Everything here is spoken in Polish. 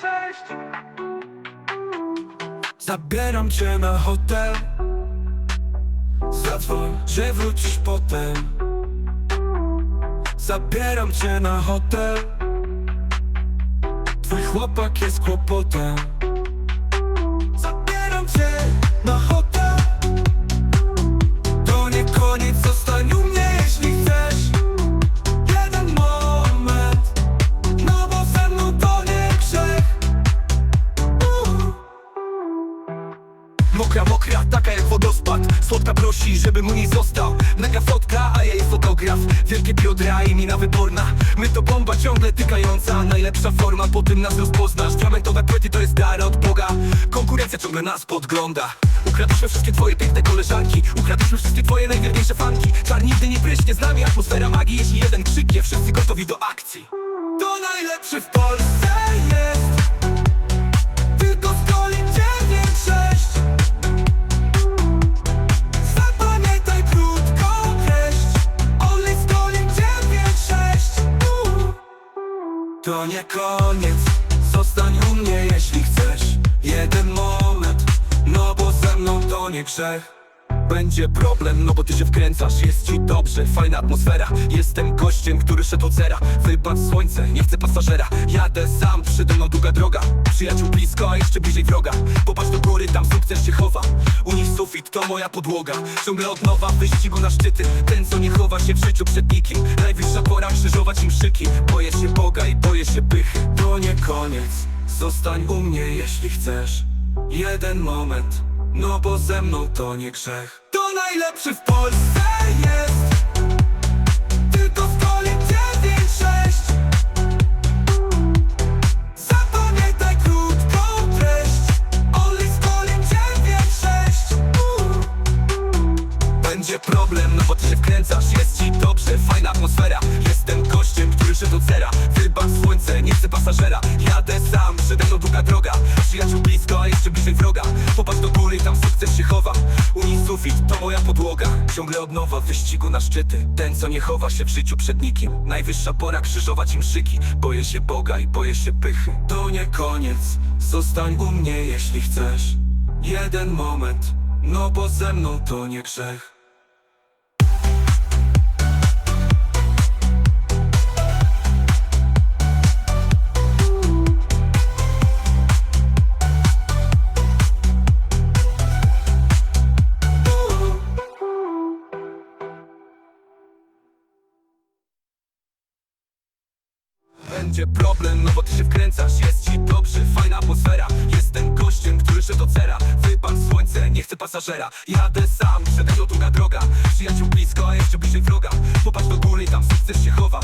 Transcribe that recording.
sześć. Zabieram cię na hotel. Zadzwoń, że wrócisz potem. Zabieram cię na hotel. Twój chłopak jest kłopotem Mokra, mokra, taka jak wodospad. Słodka prosi, żeby mu nie został. Mega fotka, a ja jej fotograf. Wielkie biodra i mina wyborna. My to bomba ciągle tykająca. Najlepsza forma, po tym nas rozpoznasz. Diamentowe płyty to jest dar od Boga. Konkurencja ciągle nas podgląda. Ukradliśmy wszystkie twoje piękne koleżanki. Ukradliśmy wszystkie twoje najwielniejsze fanki. Czar nigdy nie pryśnie z nami. Atmosfera magii, jeśli jeden krzyknie Wszyscy gotowi do akcji. To najlepszy w Polsce To nie koniec. Zostań u mnie jeśli chcesz. Jeden moment No bo ze mną to nie grzech. Będzie problem, no bo ty się wkręcasz. Jest ci dobrze, fajna atmosfera. Jestem gościem, który szedł od zera. Wypadł słońce, nie chcę pasażera. Jadę sam, przede mną długa droga. Przyjaciół blisko, a jeszcze bliżej wroga. Popatrz do góry, tam sukces się chowa sufit to moja podłoga. Ciągle od nowa wyścigu na szczyty. Ten co nie chowa się w życiu przed nikim. Najwyższa pora krzyżować im szyki. Boję się Boga i boję się pychy. To nie koniec. Zostań u mnie jeśli chcesz. Jeden moment. No bo ze mną to nie grzech. To najlepszy w Polsce jest pasażera. Jadę sam, przede mną długa droga. Przyjaciół blisko, a jeszcze bliżej wroga. Popatrz do góry, tam sukces się chowa. U nich sufit, to moja podłoga. Ciągle od nowa w wyścigu na szczyty. Ten co nie chowa się w życiu przed nikim. Najwyższa pora krzyżować im szyki. Boję się Boga i boję się pychy. To nie koniec, zostań u mnie jeśli chcesz. Jeden moment, no bo ze mną to nie grzech będzie problem, no bo ty się wkręcasz. Jest ci dobrze, fajna atmosfera. Jestem gościem, który się docera Wypal słońce, nie chcę pasażera. Jadę sam, przede mną druga droga. Przyjaciół blisko, a jeszcze bliżej wroga. Popatrz do góry, tam sukces się chowa.